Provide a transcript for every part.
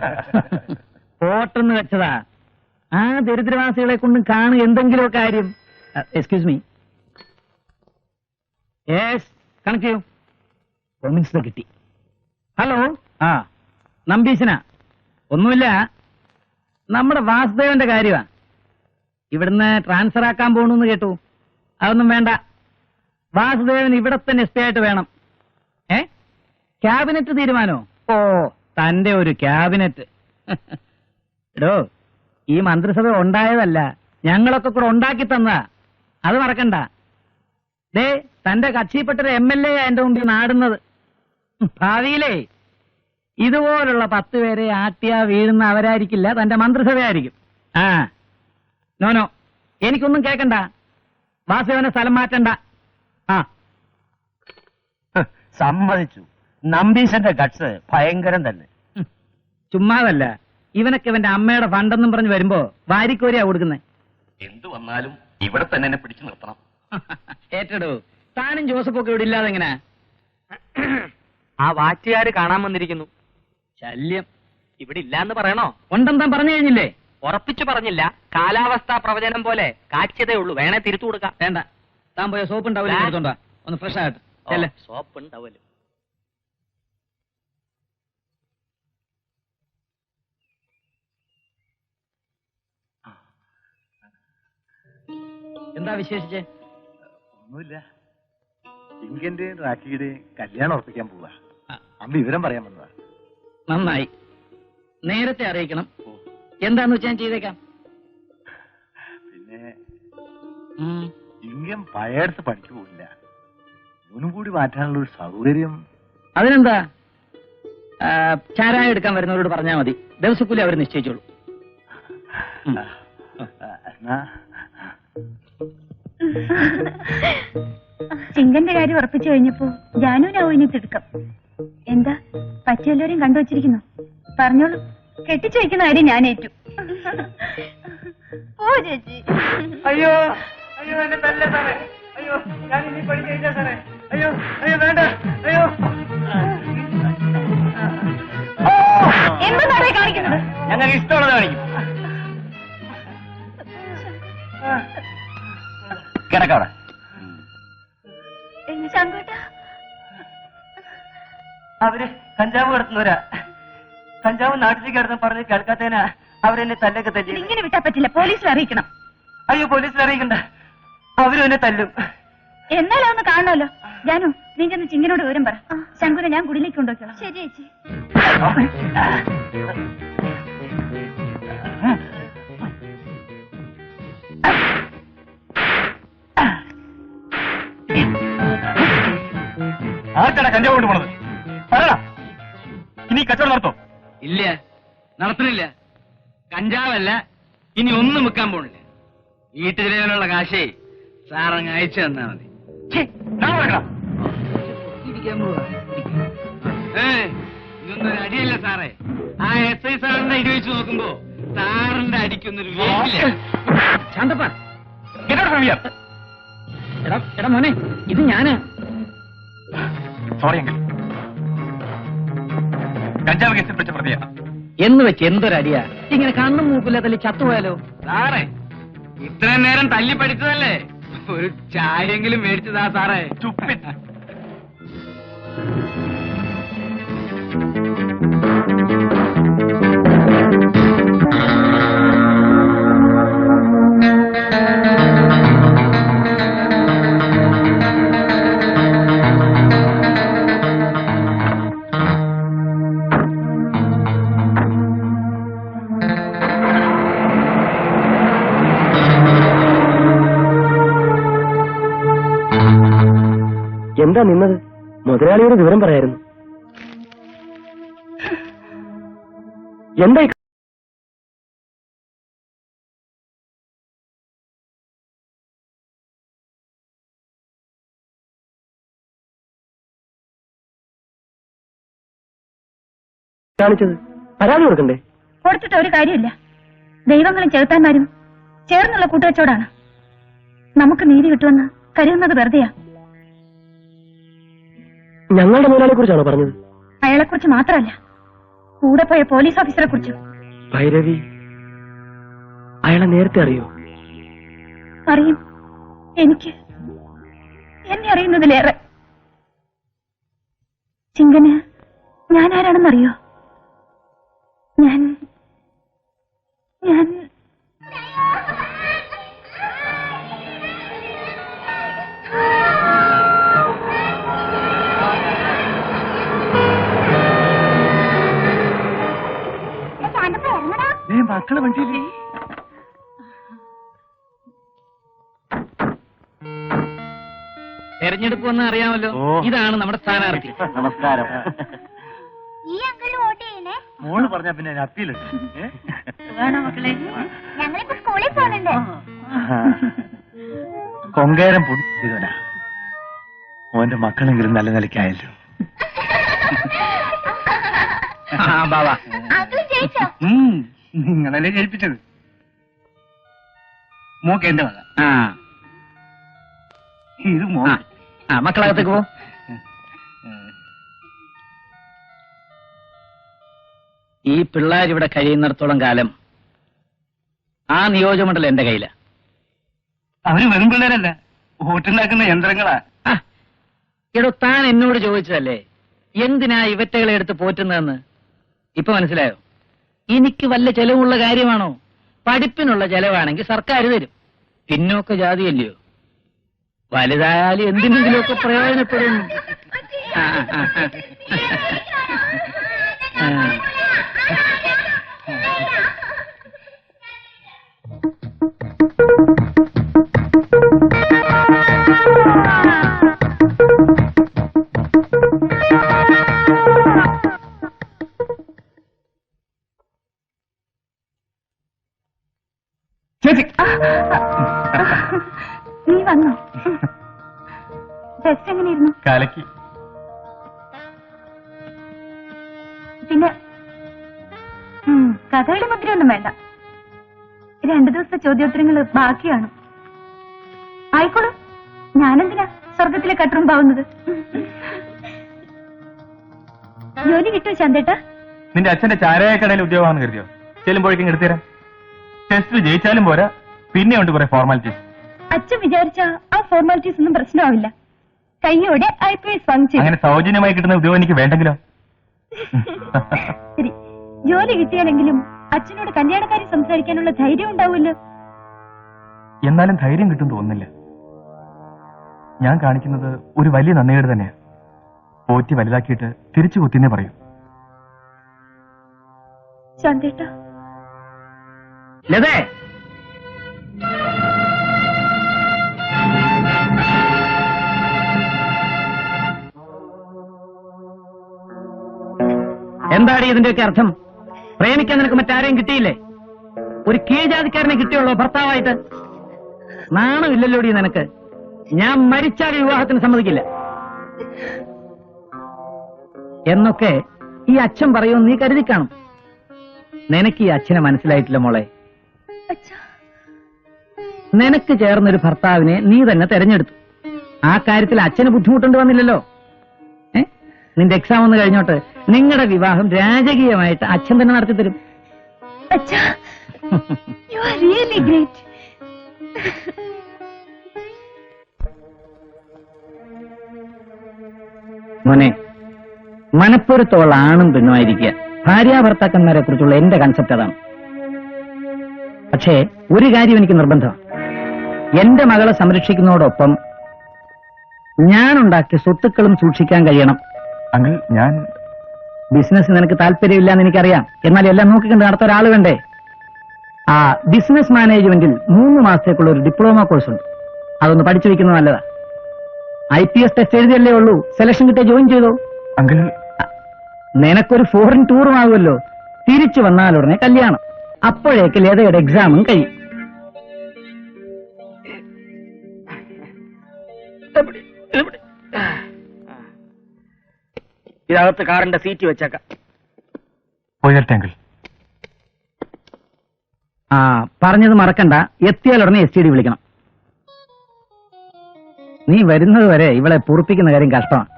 പോട്ടെന്ന് വെച്ചതാ. ആ ദരിദ്രവാസികളെ കൊണ്ടും കാണു എന്തെങ്കിലും കാര്യം. എക്സ്ക്യൂസ് മീ യെസ് കണക്ട് ചെയ്യൂ. കോമിൻസ് കിട്ടി. ഹലോ ആ നമ്പീശന. ഒന്നുമില്ല. നമ്മുടെ വാസുദേവന്റെ കാര്യമാ ഇവിടുന്ന് ട്രാൻസ്ഫർ ആക്കാൻ പോണെന്ന് കേട്ടു. അതൊന്നും വേണ്ട. വാസുദേവൻ ഇവിടെ തന്നെ സ്റ്റേ ആയിട്ട് വേണം. ഏ? ക്യാബിനറ്റ് തീരുമാനോ? ഓ തന്റെ ഒരു ക്യാബിനറ്റ്. എടോ ഈ മന്ത്രിസഭ ഉണ്ടായതല്ല ഞങ്ങളൊക്കെ കൂടെ ഉണ്ടാക്കി തന്ന. അത് മറക്കണ്ട. ദേ തന്റെ കക്ഷിപ്പെട്ടൊരു എം എൽ എ എന്റെ മുമ്പിൽ നാടുന്നത്. ഭാവിയിലേ ഇതുപോലുള്ള പത്ത് പേരെ ആട്ടിയാ വീഴുന്ന അവരായിരിക്കില്ല തന്റെ മന്ത്രിസഭയായിരിക്കും. ആ നോനോ എനിക്കൊന്നും കേക്കണ്ട. വാസുദേവനെ സ്ഥലം മാറ്റണ്ട. ആ. സമ്മതിച്ചു. നമ്പീശന്റെ ഗട്സ് ഭയങ്കരം തന്നെ. ചുമ്മാതല്ല. ഇവനൊക്കെ ഇവന്റെ അമ്മയുടെ ഫണ്ടെന്നും പറഞ്ഞ് വരുമ്പോ വാരിക്കോരിയാ കൊടുക്കുന്നത് എന്തു വന്നാലും ഇവിടെ തന്നെ എന്നെ പിടിച്ചു നിർത്തണം. ഏറ്റെടു. താനും ജോസഫൊക്കെ ഇവിടെ ഇല്ലാതെ എങ്ങനെ? ആ വാറ്റുകാര് കാണാൻ വന്നിരിക്കുന്നു. ശല്യം. ഇവിടെ ഇല്ലാന്ന് പറയണോ? ഉണ്ടെന്ന് താൻ പറഞ്ഞു കഴിഞ്ഞില്ലേ? ഉറപ്പിച്ചു പറഞ്ഞില്ല. കാലാവസ്ഥാ പ്രവചനം പോലെ കാഴ്ചതേ ഉള്ളൂ. വേണേ തിരുത്തു കൊടുക്കാം. വേണ്ട. താൻ പോയ സോപ്പ് ഉണ്ടാവില്ല. എടുത്തോണ്ടാ ഒന്ന് ഫ്രഷ് ആയിട്ട്. സോപ്പ് ഉണ്ടാവല്ലോ എന്താ വിശേഷിച്ച്? ഒന്നുമില്ല. ഇങ്കന്റെയും റാക്കിയുടെയും കല്യാണം ഉറപ്പിക്കാൻ പോവാ. അമ്മ വിവരം പറയാൻ വന്നതാ. നന്നായി. നേരത്തെ അറിയിക്കണം. എന്താന്ന് വെച്ചാൽ ചെയ്തേക്കാം? പിന്നെ. ഇങ്കൻ പഴയടുത്ത് പഠിച്ചു പോകില്ല ഇവനും കൂടി മാറ്റാനുള്ള ഒരു സൗകര്യം. അതിനെന്താ? ചാരായ എടുക്കാൻ വരുന്നവരോട് പറഞ്ഞാൽ മതി. ദിവസക്കൂലി അവർ നിശ്ചയിച്ചോളൂ. എന്നാ? ചിങ്കന്റെ കാര്യം ഉറപ്പിച്ചു കഴിഞ്ഞപ്പോ ജാനുവിനാവും ഇനി തിടുക്കം. എന്താ? പറ്റിയെല്ലാവരും കണ്ടുവച്ചിരിക്കുന്നു പറഞ്ഞോളൂ. കെട്ടിച്ചു വയ്ക്കുന്ന കാര്യം ഞാൻ ഏറ്റു. ഓ ചേച്ചി. അയ്യോ അയ്യോ എന്നെ തല്ലേ സാറേ. അയ്യോ ഞാൻ ഇനി പണി കഴിഞ്ഞ സാറേ. അയ്യോ അയ്യോ വേണ്ട. അയ്യോ. എന്താ സാറേ കാണിക്കുന്നത്? ഞങ്ങൾക്ക് ഇഷ്ടമുള്ളത് കാണിക്കും. കിടക്കവിടെ. ശങ്കുട്ടാ. അവർ കഞ്ചാവ് കിടത്തുന്നവരാ. കഞ്ചാവ് നാട്ടിലേക്ക് കിടന്ന് പറഞ്ഞ് കേൾക്കാത്തേനാ അവരെന്നെ തല്ലൊക്കെ തല്ലി ഇങ്ങനെ വിട്ടാ പറ്റില്ല പോലീസിൽ അറിയിക്കണം. അയ്യോ പോലീസിൽ അറിയിക്കണ്ട. അവരും എന്നെ തല്ലും. എന്നാലും ഒന്ന് കാണണമല്ലോ. ജാനു നീ ചെന്ന് ചിങ്കനോട് വിവരം പറ. ശങ്കുനെ ഞാൻ കുടിലേക്ക് കൊണ്ടുവയ്ക്കണം ശരി ചേച്ചി. ആർക്കടാ കഞ്ചാവ് കൊണ്ട് പോണത്? ഇനി കച്ചവടം നടത്തോ? ഇല്ല. നടത്തുന്നില്ല. കഞ്ചാവല്ല ഇനി ഒന്നും വെക്കാൻ പോണില്ല. വീട്ടിലുള്ള കാശേ സാറങ്ങ് അയച്ചു തന്നാ മതി. അടിയല്ല സാറേ. ആ എസ് ഐ സാറിന്റെ അടി വെച്ച് നോക്കുമ്പോ സാറിന്റെ അടിക്കൊന്നൊരു ശാന്തപ്പ എടാ മോനെ ഇത് ഞാൻ. സോറി എങ്കിൽ കഞ്ചാവ് കേസിൽ പിടിച്ച പ്രതിയാണ് എന്ന് വെച്ച് എന്തൊരടിയാ? ഇങ്ങനെ കണ്ണും മൂക്കില്ല തല്ലി ചത്തുപോയാലോ? സാറേ ഇത്രയും നേരം തല്ലി പഠിച്ചതല്ലേ? ഒരു ചായയെങ്കിലും മേടിച്ചതാ സാറേ. ചുപ്പി എന്താ നിന്നത്. മുതലാളിയുടെ വിവരം പറയായിരുന്നു. എന്താ കാണിച്ചത്? പരാതി കൊടുക്കണ്ടേ? കൊടുത്തിട്ട് ഒരു കാര്യമില്ല. ദൈവങ്ങളും ചെറുത്താന്മാരും ചേർന്നുള്ള കൂട്ടുകച്ചോടാണ് നമുക്ക് നീതി കിട്ടുമെന്ന് കരുതുന്നത് വെറുതെയാ. ഞങ്ങളുടെ മുതലാളിയെ കുറിച്ചാണോ പറഞ്ഞത്? അയാളെ കുറിച്ച് മാത്രമല്ല. കൂടെ പോയ പോലീസ് ഓഫീസറെ കുറിച്ചും. ഭൈരവി അയാളെ നേരത്തെ അറിയോ? അറിയും. എനിക്ക് എന്നെ അറിയുന്നതിലേറെ. ചിങ്കന് ഞാൻ ആരാണെന്നറിയോ? ഞാൻ ഞാൻ മക്കൾ വണ്ടിയില്ലേ തെരഞ്ഞെടുപ്പ് വന്ന് അറിയാമല്ലോ. ഇതാണ് നമ്മുടെ സ്ഥാനാർത്ഥി. നമസ്കാരം. ഈ അങ്കിൾ വോട്ട് ചെയ്യണേ? മോൾ പറഞ്ഞ പിന്നെ അപ്പീലുണ്ട്. ഏ? മക്കളെ? ഞങ്ങളിപ്പോ സ്കൂളിൽ പോകുന്നുണ്ട്. കൊങ്കേരം പൊടിച്ചവനാ മോന്റെ മക്കളെങ്കിലും നല്ല നിലയ്ക്കായല്ലോ. ആ ബാബാ അങ്കിൾ ജയിച്ചോ? നിങ്ങളല്ലേ ജയിപ്പിച്ചത് മോക്ക് എന്റെ വക ഇത് മോ മക്കളകത്തേക്ക് പോ. ഈ പിള്ളേർ ഇവിടെ കഴിയുന്നിടത്തോളം കാലം ആ നിയോജകമണ്ഡലം എന്റെ കയ്യില. അവർ വെറും പിള്ളേരല്ല വോട്ടുണ്ടാക്കുന്ന യന്ത്രങ്ങളാ. എടോ താൻ എന്നോട് ചോദിച്ചതല്ലേ എന്തിനാ ഇവറ്റകളെ എടുത്ത് പോറ്റുന്നതെന്ന്? ഇപ്പൊ മനസ്സിലായോ? എനിക്ക് വല്ല ചെലവുള്ള കാര്യമാണോ? പഠിപ്പിനുള്ള ചെലവാണെങ്കിൽ സർക്കാർ തരും. പിന്നോക്ക ജാതിയല്ലയോ? വലുതായാലും എന്തിനെങ്കിലുമൊക്കെ പ്രയോജനപ്പെടും. ആ, ആ, ആ. പിന്നെ കഥയുടെ മുദ്രയൊന്നും വേണ്ട. രണ്ടു ദിവസത്തെ ചോദ്യോത്തരങ്ങൾ ബാക്കിയാണ്. ആയിക്കോളൂ. ഞാനെന്തിനാ സ്വർഗത്തിലെ കട്ടുറുമ്പാവുന്നത് ജോലി കിട്ടും ചന്തേട്ട നിന്റെ അച്ഛന്റെ ചാരായക്കടയിൽ ഉദ്യോഗമാണെന്ന് കരുതിയോ? ചെല്ലുമ്പോഴേക്കും എടുത്തുതരാം ടെസ്റ്റ് ജയിച്ചാലും പോരാ. പിന്നെ ഉണ്ട് കുറെ ഫോർമാലിറ്റീസ് അച്ഛൻ വിചാരിച്ച ആ ഫോർമാലിറ്റീസ് ഒന്നും പ്രശ്നമാവില്ല. കയ്യോടെ ഐ പി എസ് വാങ്ങിച്ചു അങ്ങനെ സൗജന്യമായി കിട്ടുന്ന ഉദ്യോഗം എനിക്ക് വേണ്ടെങ്കിലോ? ശരി. ജോലി കിട്ടിയാലെങ്കിലും അച്ഛനോട് കല്യാണക്കാരി സംസാരിക്കാനുള്ള ധൈര്യം ഉണ്ടാവുമല്ലോ. എന്നാലും ധൈര്യം കിട്ടും തോന്നുന്നില്ല. ഞാൻ കാണിക്കുന്നത് ഒരു വലിയ നന്ദികേട് തന്നെയാ. പോറ്റി വലുതാക്കിയിട്ട് തിരിച്ചു കുത്തിന്നെ പറയൂ. ചന്തേട്ടാ ലതേ! എന്താണ് ഇതിന്റെയൊക്കെ അർത്ഥം? പ്രേമിക്കാൻ നിനക്ക് മറ്റാരെയും കിട്ടിയില്ലേ? ഒരു കീഴ്ജാതിക്കാരനെ കിട്ടിയുള്ളൂ ഭർത്താവായിട്ട്. നാണമില്ലല്ലോടി നിനക്ക്. ഞാൻ മരിച്ചാൽ വിവാഹത്തിന് സമ്മതിക്കില്ല. എന്നൊക്കെ ഈ അച്ഛൻ പറയുമെന്ന് നീ കരുതി കാണും നിനക്ക് ഈ അച്ഛനെ മനസ്സിലായിട്ടില്ല മോളെ. നിനക്ക് ചേർന്നൊരു ഭർത്താവിനെ നീ തന്നെ തെരഞ്ഞെടുത്തു. ആ കാര്യത്തിൽ അച്ഛന് ബുദ്ധിമുട്ടുണ്ട് വന്നില്ലല്ലോ. നിന്റെ എക്സാം ഒന്ന് കഴിഞ്ഞോട്ട്. നിങ്ങളുടെ വിവാഹം രാജകീയമായിട്ട് അച്ഛൻ തന്നെ നടത്തി തരും. അച്ഛാ യു ആർ റിയലി ഗ്രേറ്റ് മോനെ മനപ്പൊരുത്തോളം ആണും പെണ്ണുമായിരിക്കുക. ഭാര്യാഭർത്താക്കന്മാരെ കുറിച്ചുള്ള എന്റെ കൺസെപ്റ്റ് അതാണ്. പക്ഷേ ഒരു കാര്യം എനിക്ക് നിർബന്ധം എന്റെ മകളെ സംരക്ഷിക്കുന്നതോടൊപ്പം ഞാൻ ഉണ്ടാക്കിയ സ്വത്തുക്കളും സൂക്ഷിക്കാൻ കഴിയണം. അങ്കിൾ ഞാൻ ബിസിനസ് നിനക്ക് താല്പര്യമില്ല എന്ന് എനിക്കറിയാം. എന്നാൽ എല്ലാം നോക്കിക്കൊണ്ട് നടത്ത ഒരാൾ വേണ്ടേ? ആ ബിസിനസ് മാനേജ്മെന്റിൽ മൂന്ന് മാസത്തേക്കുള്ള ഒരു ഡിപ്ലോമ കോഴ്സ് ഉണ്ട്. അതൊന്ന് പഠിച്ചു വെക്കുന്നത് നല്ലതാ. ഐ പി എസ് ടെസ്റ്റ് എഴുതിയല്ലേ ഉള്ളൂ. സെലക്ഷൻ കിട്ടിയ ജോയിൻ ചെയ്തോ? അങ്കിൾ. നിനക്കൊരു ഫോറിൻ ടൂറും ആകുമല്ലോ തിരിച്ചു വന്നാൽ ഉടനെ കല്യാണം. അപ്പോഴേക്ക് ലേതയുടെ എക്സാമും കഴിയും. ഇതകത്ത് കാറിന്റെ സീറ്റ് വെച്ചേക്കാം. പോയി തരട്ടെ അങ്കിൾ ആ പറഞ്ഞത് മറക്കണ്ട. എത്തിയാൽ ഉടനെ എസ് ടി ഡി വിളിക്കണം. നീ വരുന്നത് വരെ ഇവളെ പൊറുപ്പിക്കുന്ന കാര്യം കഷ്ടമാണ്.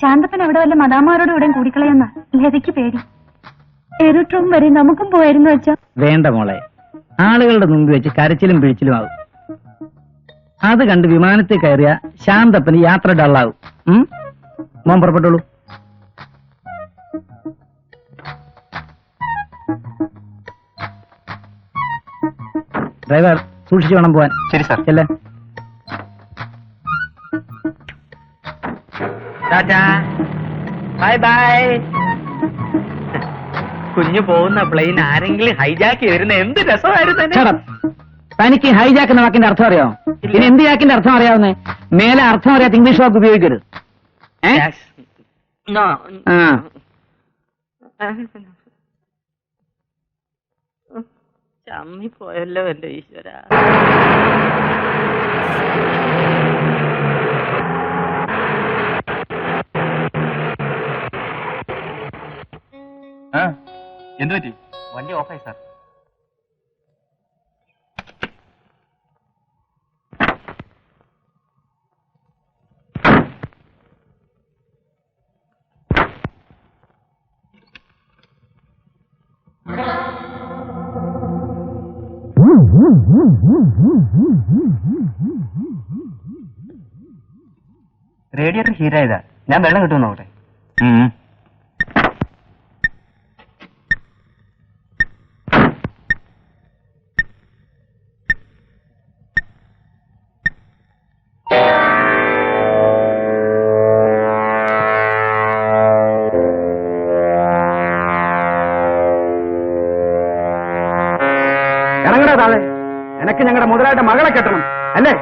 ശാന്തപ്പൻ അവിടെ വല്ല മതാമാരോട് ഇവിടെ കൂടിക്കളയെന്ന ലതയ്ക്ക് പേടി. എരുട്ടും വരെ നമുക്കും പോയിരുന്നു വെച്ചാ വേണ്ട മോളെ. ആളുകളുടെ മുമ്പിൽ വെച്ച് കരച്ചിലും പിഴിച്ചിലും ആവും. അത് കണ്ട് വിമാനത്തിൽ കയറിയ ശാന്തപ്പന് യാത്ര ഡള്ളാവും ഉം? മോൻ പുറപ്പെട്ടോളൂ ഡ്രൈവർ സൂക്ഷിച്ചു വേണം പോവാൻ. ശരി സാർ. ചെല്ലേ. Bye bye. കുഞ്ഞു പോകുന്ന പ്ലെയിൻ ആരെങ്കിലും ഹൈജാക്ക് വരുന്ന എന്ത് രസമായിരുന്നു തനിക്ക് ഹൈജാക്ക് എന്ന വാക്കിന്റെ അർത്ഥം അറിയാമോ ഇനി എന്ത് ജാക്കിന്റെ അർത്ഥം അറിയാവുന്നേ? മേലെ അർത്ഥം അറിയാത്ത ഇംഗ്ലീഷ് വാക്ക് ഉപയോഗിക്കരുത്. ഏ? ആ. ചമ്മി പോയല്ലോ എന്റെ ഈശ്വര. എന്ത് പറ്റി വണ്ടി ഓഫായി സാർ. റേഡിയേറ്റർ ഹീറ്റായതാ. ഞാൻ വെള്ളം കിട്ടുമെന്ന് ഇറങ്ങടാ താഴെ. എനക്ക് ഞങ്ങളുടെ മുതലായിട്ട് മകളെ കെട്ടണം. അല്ലേ?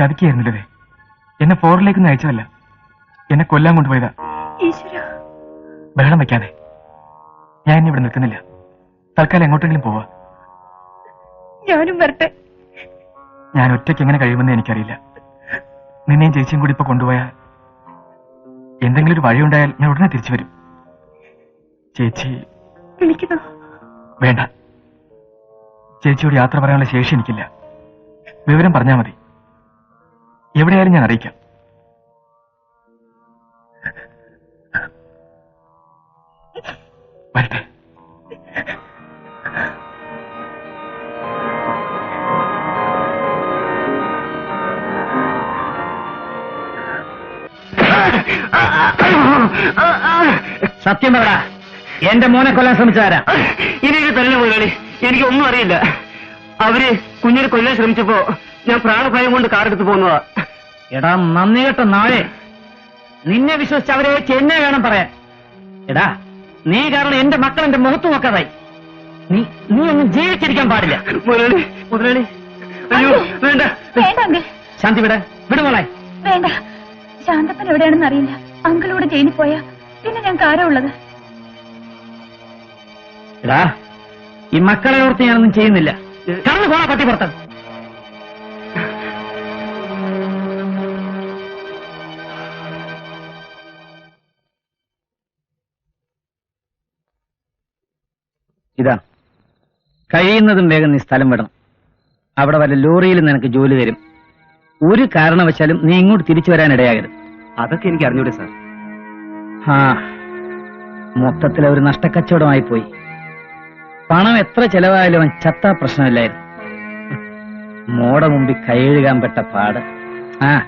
അച്ഛൻ ചതിക്കായിരുന്നു ലതേ എന്നെ ഫോറിലേക്ക് അയച്ചതല്ല. എന്നെ കൊല്ലാൻ കൊണ്ടുപോയതാ. ബഹളം വയ്ക്കാതെ ഞാൻ ഇനി ഇവിടെ നിൽക്കുന്നില്ല. തൽക്കാലം എങ്ങോട്ടെങ്കിലും പോവാ. ഞാനും വരട്ടെ. ഞാൻ ഒറ്റയ്ക്ക് എങ്ങനെ കഴിയുമെന്ന് എനിക്കറിയില്ല. നിന്നെയും ചേച്ചിയും കൂടി ഇപ്പൊ കൊണ്ടുപോയാൽ എന്തെങ്കിലും ഒരു വഴിയുണ്ടായാൽ ഞാൻ ഉടനെ തിരിച്ചു വരും. ചേച്ചി വിളിക്കുന്നു? വേണ്ട. ചേച്ചിയോട് യാത്ര പറയാനുള്ള ശേഷി എനിക്കില്ല. വിവരം പറഞ്ഞാൽ മതി. എവിടെയായാലും ഞാൻ അറിയിക്കാം. സത്യം പറ. എന്റെ മോനെ കൊല്ലാൻ ശ്രമിച്ചാരാ ഇനി തന്നെ പോയി എനിക്ക് ഒന്നും അറിയില്ല. അവർ കുഞ്ഞിനെ കൊല്ലാൻ ശ്രമിച്ചപ്പോ ഞാൻ പ്രാണഭയം കൊണ്ട് കാറെടുത്ത് പോകുന്നതാ. എടാ നന്ദി കേട്ട നാളെ. നിന്നെ വിശ്വസിച്ച് അവരെ വെച്ച് എന്നെ വേണം പറയാൻ. എടാ നീ കാരണം എന്റെ മക്കൾ എന്റെ മുഖത്ത് നോക്കാതായി. നീ നീ ഒന്നും ജീവിച്ചിരിക്കാൻ പാടില്ല. മുതലാളി മുതലാളി. അയ്യോ വേണ്ട. വേണ്ട അങ്കിൾ. ശാന്തി വിടെ വിടുമോളെ വേണ്ട. ശാന്തപ്പൻ എവിടെയാണെന്ന് അറിയില്ല. അങ്കിളോട് ജയിലിൽ പോയാ പിന്നെ ഞാൻ ആരാ ഉള്ളത്. എടാ ഈ മക്കളെ ഓർത്ത് ഞാനൊന്നും ചെയ്യുന്നില്ല. കടന്നു പോണ പട്ടി പുറത്ത്. ഇതാ. കഴിയുന്നതും വേഗം നീ സ്ഥലം വിടണം. അവിടെ വല്ല ലോറിയിൽ നിനക്ക് ജോലി തരും. ഒരു കാരണവശാലും നീ ഇങ്ങോട്ട് തിരിച്ചു വരാൻ ഇടയാകരുത്. അതൊക്കെ എനിക്ക് അറിഞ്ഞൂടെ സാർ. ആ മൊത്തത്തിൽ ഒരു നഷ്ടക്കച്ചവടമായി പോയി. പണം എത്ര ചെലവായാലും അവൻ ചത്താ പ്രശ്നമില്ലായിരുന്നു. മോടെ മുമ്പിൽ കൈയെഴുകാൻ പെട്ട പാട്. ആ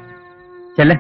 ചെല്ലേ.